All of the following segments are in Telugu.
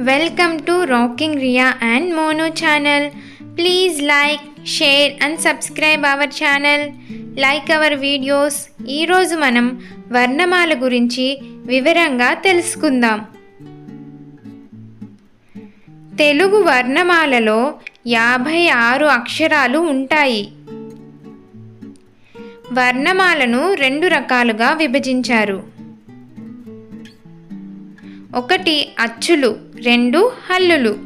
Welcome to rocking Riya and Mono channel please like share and subscribe our channel like our videos ఈరోజు మనం వర్ణమాల గురించి వివరంగా తెలుసుకుందాం. తెలుగు వర్ణమాలలో యాభై ఆరు అక్షరాలు ఉంటాయి. వర్ణమాలను రెండు రకాలుగా విభజించారు. ఒకటి అచ్చులు రెండు హల్లులు.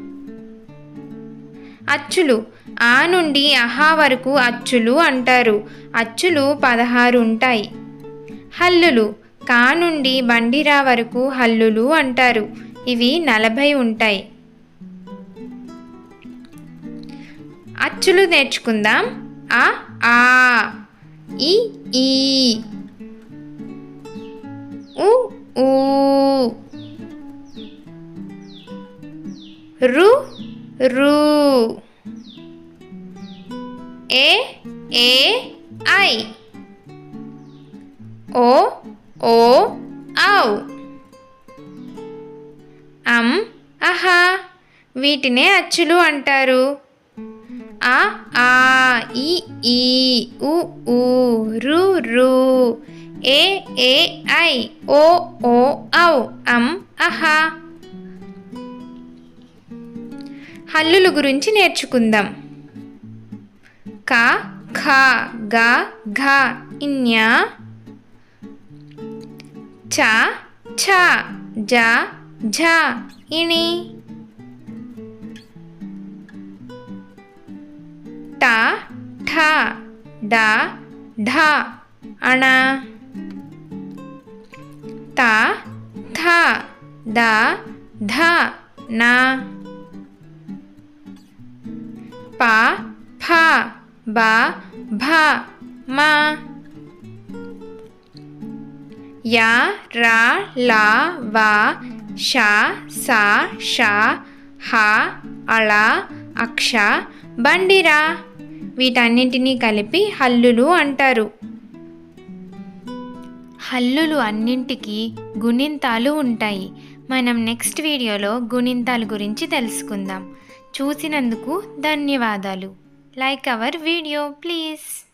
అచ్చులు ఆ నుండి అహా వరకు అచ్చులు అంటారు. అచ్చులు పదహారు ఉంటాయి. హల్లులు కా నుండి బండిరా వరకు హల్లులు అంటారు. ఇవి నలభై ఉంటాయి. అచ్చులు నేర్చుకుందాం. ఆ ఆ ఈ ఈ. ఉ రు రు. ఏ ఏ ఐ. ఓ ఓ ఔ. అం అహా. వీటినే అచ్చులు అంటారు. ఆ ఆ ఈ ఈ ఉ ఊ రు రు. ఏ ఏ ఐ. ఓ ఓ ఔ. అం అహా. హల్లుల గురించి నేర్చుకుందాం. క ఖ గ ఘ ఇన్య చ ఛ జ ఝ ఇణి ట ఠ డ ఢ అణ త థ ద ధ నా ప ఫ బ భ మ. య ర ల వ ష స ష హ అళ అక్ష బండిరా. వీటన్నింటినీ కలిపి హల్లులు అంటారు. హల్లులు అన్నింటికి గుణింతాలు ఉంటాయి. మనం నెక్స్ట్ వీడియోలో గుణింతాల గురించి తెలుసుకుందాం. చూసినందుకు ధన్యవాదాలు. Like our video please.